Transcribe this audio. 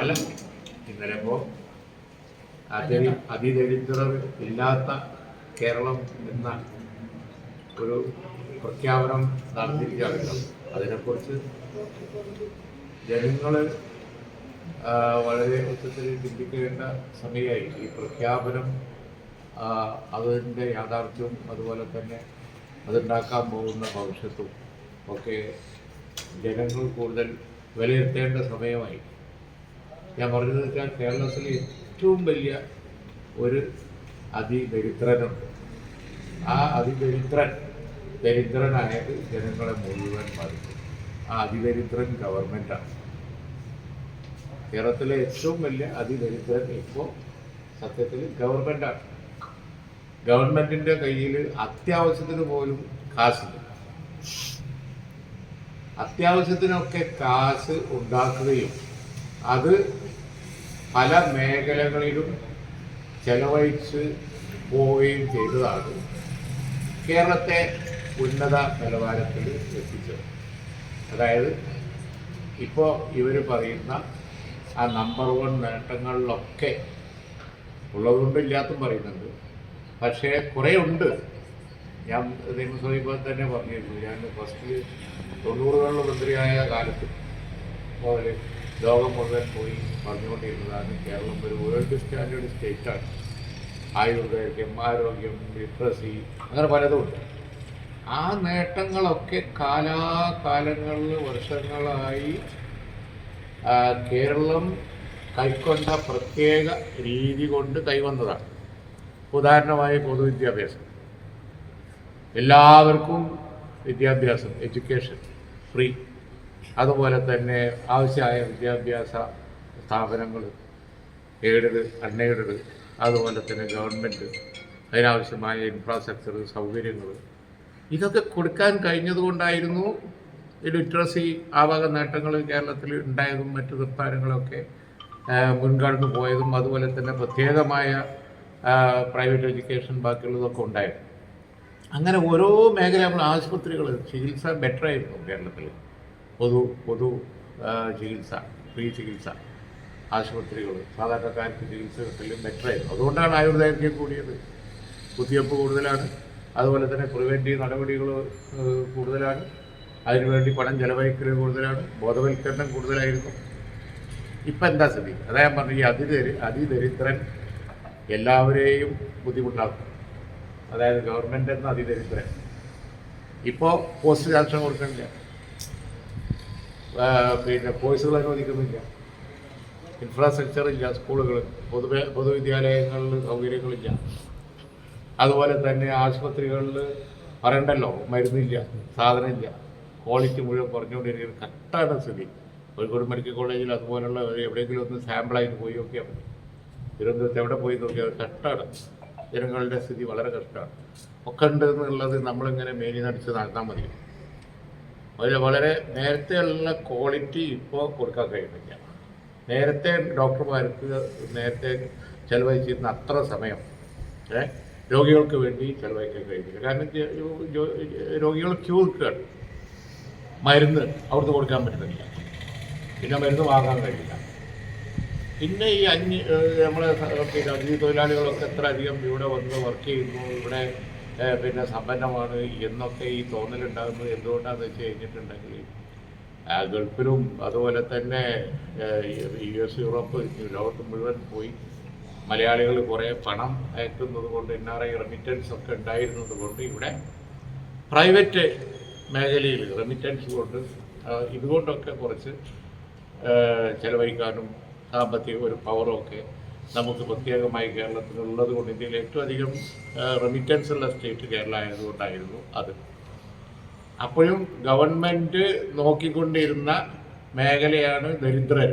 അല്ല ഇന്നലെ ഇപ്പോ അതി അതിദരിദ്രർ ഇല്ലാത്ത കേരളം എന്ന ഒരു പ്രഖ്യാപനം നടത്തിയിരിക്കുകയാണല്ലോ അതിനെക്കുറിച്ച് ജനങ്ങൾ വളരെ ഉച്ചത്തിൽ ചിന്തിക്കേണ്ട സമയമായി. ഈ പ്രഖ്യാപനം അതിന്റെ യാഥാർത്ഥ്യവും അതുപോലെ തന്നെ അതുണ്ടാക്കാൻ പോകുന്ന ഭവിഷ്യത്തും ഒക്കെ ജനങ്ങൾ കൂടുതൽ വിലയിരുത്തേണ്ട സമയമായി. ഞാൻ പറഞ്ഞത് വെച്ചാൽ കേരളത്തിൽ ഏറ്റവും വലിയ ഒരു അതിദരിദ്രനുണ്ട് ആ അതിദരിദ്രൻ ദരിദ്രനായത് ജനങ്ങളെ മുഴുവൻ ബാധിക്കും. ആ അതിദരിദ്രൻ ഗവൺമെന്റാണ് കേരളത്തിലെ ഏറ്റവും വലിയ അതിദരിദ്രൻ ഇപ്പോൾ സത്യത്തിൽ ഗവൺമെന്റാണ് ഗവൺമെന്റിന്റെ കയ്യിൽ അത്യാവശ്യത്തിന് പോലും കാശില്ല. അത്യാവശ്യത്തിനൊക്കെ കാശ് ഉണ്ടാക്കുകയും അത് പല മേഖലകളിലും ചെലവഴിച്ച് പോവുകയും ചെയ്തതാണ് കേരളത്തെ ഉന്നത നിലവാരത്തിൽ എത്തിച്ചത്. അതായത് ഇപ്പോൾ ഇവർ പറയുന്ന ആ നമ്പർ വൺ നേട്ടങ്ങളിലൊക്കെ ഉള്ളതുകൊണ്ട് ഇല്ലാത്തും പറയുന്നുണ്ട്. പക്ഷേ കുറേ ഉണ്ട്. ഞാൻ നിയമസഭ ഇപ്പോൾ തന്നെ പറഞ്ഞിരുന്നു. ഞാൻ ഫസ്റ്റ് തൊണ്ണൂറുകളിൽ മന്ത്രിയായ കാലത്ത് മുതൽ ലോകം മുഴുവൻ പോയി പറഞ്ഞുകൊണ്ടിരുന്നതാണ്. കേരളം ഒരു വേൾഡ് സ്റ്റാൻഡേർഡ് സ്റ്റേറ്റാണ് ആയുർദൈർഘ്യം ആരോഗ്യം ലിറ്ററസി അങ്ങനെ പലതുമുണ്ട് ആ നേട്ടങ്ങളൊക്കെ കാലാകാലങ്ങളിൽ വർഷങ്ങളായി കേരളം കൈക്കൊണ്ട പ്രത്യേക രീതി കൊണ്ട് കൈവന്നതാണ്. ഉദാഹരണമായി പൊതുവിദ്യാഭ്യാസം. എല്ലാവർക്കും വിദ്യാഭ്യാസം എഡ്യൂക്കേഷൻ ഫ്രീ അതുപോലെ തന്നെ ആവശ്യമായ വിദ്യാഭ്യാസ സ്ഥാപനങ്ങൾ എയ്ഡഡ് അൺഎയ്ഡഡ് അതുപോലെ തന്നെ ഗവൺമെന്റ് അതിനാവശ്യമായ ഇൻഫ്രാസ്ട്രക്ചർ സൗകര്യങ്ങൾ. ഇതൊക്കെ കൊടുക്കാൻ കഴിഞ്ഞതുകൊണ്ടായിരുന്നു ലിറ്ററസി ആ വക നേട്ടങ്ങൾ കേരളത്തിൽ ഉണ്ടായതും മറ്റു ആ, മുൻകടന്നു പോയതും അതുപോലെ തന്നെ പ്രത്യേകമായ പ്രൈവറ്റ് എഡ്യൂക്കേഷൻ ബാക്കിയുള്ളതൊക്കെ ഉണ്ടായിരുന്നു. അങ്ങനെ ഓരോ മേഖല നമ്മൾ ആശുപത്രികൾ ചികിത്സ ബെറ്ററായിരുന്നു കേരളത്തിൽ. പൊതു പൊതു ചികിത്സ ഫ്രീ ചികിത്സ ആശുപത്രികൾ സാധാരണക്കാർക്ക് ചികിത്സ കിട്ടലും ബെറ്ററായിരുന്നു അതുകൊണ്ടാണ് ആയുർദൈർഘ്യം കൂടിയത്. കുത്തിവയ്പ്പ് കൂടുതലാണ്. അതുപോലെ തന്നെ പ്രിവെന്റീവ് നടപടികൾ കൂടുതലാണ്. അതിനുവേണ്ടി പണം ചെലവഴിക്കൽ കൂടുതലാണ്. ബോധവൽക്കരണം കൂടുതലായിരുന്നു. ഇപ്പം എന്താ സ്ഥിതി? അതാ ഞാൻ പറഞ്ഞു ഈ അതിദരി അതിദരിദ്രൻ എല്ലാവരെയും ബുദ്ധിമുട്ടാക്കും. അതായത് ഗവൺമെന്റ് എന്ന അതിദരിദ്രൻ. ഇപ്പോൾ പോസ്റ്റ് ആക്ഷൻ കൊടുക്കണില്ല പിന്നെ കോഴ്സുകൾ അനുവദിക്കുന്നില്ല ഇൻഫ്രാസ്ട്രക്ചർ ഇല്ല സ്കൂളുകൾ പൊതുവെ പൊതുവിദ്യാലയങ്ങളിൽ സൗകര്യങ്ങളില്ല. അതുപോലെ തന്നെ ആശുപത്രികളിൽ പറയണ്ടല്ലോ മരുന്നില്ല സാധനമില്ല. ക്വാളിറ്റി മുഴുവൻ കുറഞ്ഞുകൊണ്ടിരിക്കുന്ന കട്ടാണ് സ്ഥിതി. കോഴിക്കോട് മെഡിക്കൽ കോളേജിൽ അതുപോലുള്ള എവിടെയെങ്കിലും ഒന്ന് സാമ്പിളായിട്ട് പോയി നോക്കിയാൽ മതി. തിരുവനന്തപുരത്ത് എവിടെ പോയി നോക്കിയാൽ കട്ടാണ്. ജനങ്ങളുടെ സ്ഥിതി വളരെ കഷ്ടമാണ് ഒക്കെ ഉണ്ട് എന്നുള്ളത് നമ്മളിങ്ങനെ മേനി നടിച്ച് നടന്നാൽ മതി. അതിൽ വളരെ നേരത്തെയുള്ള ക്വാളിറ്റി ഇപ്പോൾ കൊടുക്കാൻ കഴിയുന്നില്ല. നേരത്തെ ഡോക്ടർമാർക്ക് നേരത്തെ ചെലവഴിച്ചിരുന്ന അത്ര സമയം ഏ, രോഗികൾക്ക് വേണ്ടി ചെലവഴിക്കാൻ കഴിയുന്നില്ല. കാരണം രോഗികൾ ക്യൂ നിൽക്കുകയാണ്. മരുന്ന് അവിടുന്ന് കൊടുക്കാൻ പറ്റുന്നില്ല. പിന്നെ മരുന്ന് വാങ്ങാൻ കഴിയില്ല. പിന്നെ ഈ അഞ്ച് നമ്മളെ പിന്നെ അതിഥി തൊഴിലാളികളൊക്കെ എത്ര അധികം ഇവിടെ വന്ന് വർക്ക് ചെയ്യുന്നു ഇവിടെ പിന്നെ സമ്പന്നമാണ് എന്നൊക്കെ ഈ തോന്നലുണ്ടാകുന്നത് എന്തുകൊണ്ടാണെന്ന് വെച്ച് കഴിഞ്ഞിട്ടുണ്ടെങ്കിൽ ഗൾഫിലും അതുപോലെ തന്നെ യു എസ് യൂറോപ്പ് ലോകത്ത് മുഴുവൻ പോയി മലയാളികൾ കുറേ പണം അയക്കുന്നത് കൊണ്ട് എൻ ആർ ഐ റെമിറ്റൻസ് ഒക്കെ ഉണ്ടായിരുന്നത് കൊണ്ട് ഇവിടെ പ്രൈവറ്റ് മേഖലയിൽ റെമിറ്റൻസ് കൊണ്ട് ഇതുകൊണ്ടൊക്കെ കുറച്ച് ചെലവഴിക്കാനും സാമ്പത്തിക ഒരു പവറും ഒക്കെ നമുക്ക് പ്രത്യേകമായി കേരളത്തിലുള്ളത് കൊണ്ട് ഇന്ത്യയിൽ ഏറ്റവും അധികം റെമിറ്റൻസ് ഉള്ള സ്റ്റേറ്റ് കേരള ആയതുകൊണ്ടായിരുന്നു അത്. അപ്പോഴും ഗവൺമെന്റ് നോക്കിക്കൊണ്ടിരുന്ന മേഖലയാണ് ദരിദ്രർ.